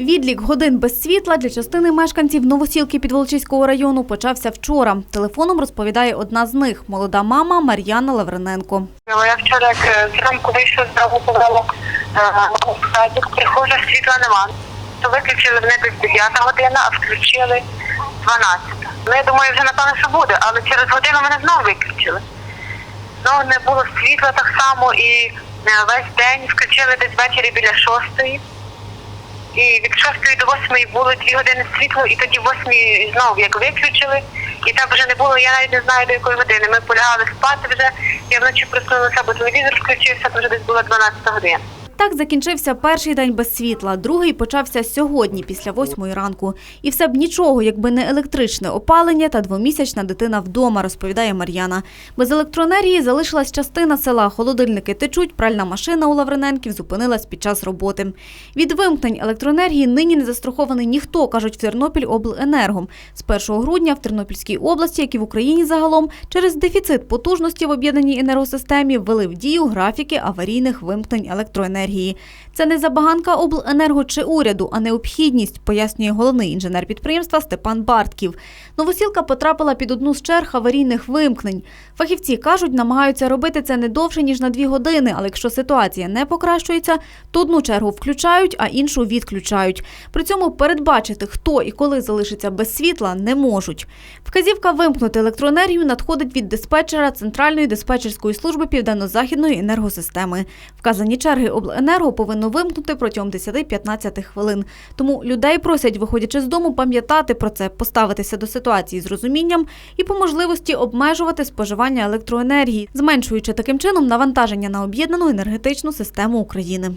Відлік годин без світла для частини мешканців Новосілки Підволочиського району почався вчора. Телефоном розповідає одна з них – молода мама Мар'яна Лаврененко. Ну, Я вчора як е, зранку вийшов з дому повелок в приходжу, світла нема. То виключили вони десь 9 година, а включили 12. Ну, я думаю, вже напевно, що буде, але через годину мене знову виключили. Знову не було світла так само і е, весь день включили десь ввечері біля шостої. І від шостої до восьмої було дві години світло, і тоді восьмій знову як виключили. І так вже не було, я навіть не знаю до якої години. Ми полягали спати вже, я вночі проснулася, бо телевізор включився, то вже десь була 12 година. Так закінчився перший день без світла, другий почався сьогодні, після восьмої ранку. І все б нічого, якби не електричне опалення та двомісячна дитина вдома, розповідає Мар'яна. Без електроенергії залишилась частина села. Холодильники течуть, пральна машина у Лаврененків зупинилась під час роботи. Від вимкнень електроенергії нині не застрахований ніхто, кажуть в Тернопіль обленерго. З 1 грудня в Тернопільській області, як і в Україні загалом, через дефіцит потужності в об'єднаній енергосистемі ввели в дію графіки аварійних вимкнень електроенергії. Це не забаганка обленерго чи уряду, а необхідність, пояснює головний інженер підприємства Степан Бартків. Новосілка потрапила під одну з черг аварійних вимкнень. Фахівці кажуть, намагаються робити це не довше ніж на дві години, але якщо ситуація не покращується, то одну чергу включають, а іншу відключають. При цьому передбачити, хто і коли залишиться без світла, не можуть. Вказівка вимкнути електроенергію надходить від диспетчера Центральної диспетчерської служби Південно-Західної енергосистеми. Вказані черги обленерго повинно вимкнути протягом 10-15 хвилин. Тому людей просять, виходячи з дому, пам'ятати про це, поставитися до ситуації з розумінням і по можливості обмежувати споживання електроенергії, зменшуючи таким чином навантаження на об'єднану енергетичну систему України.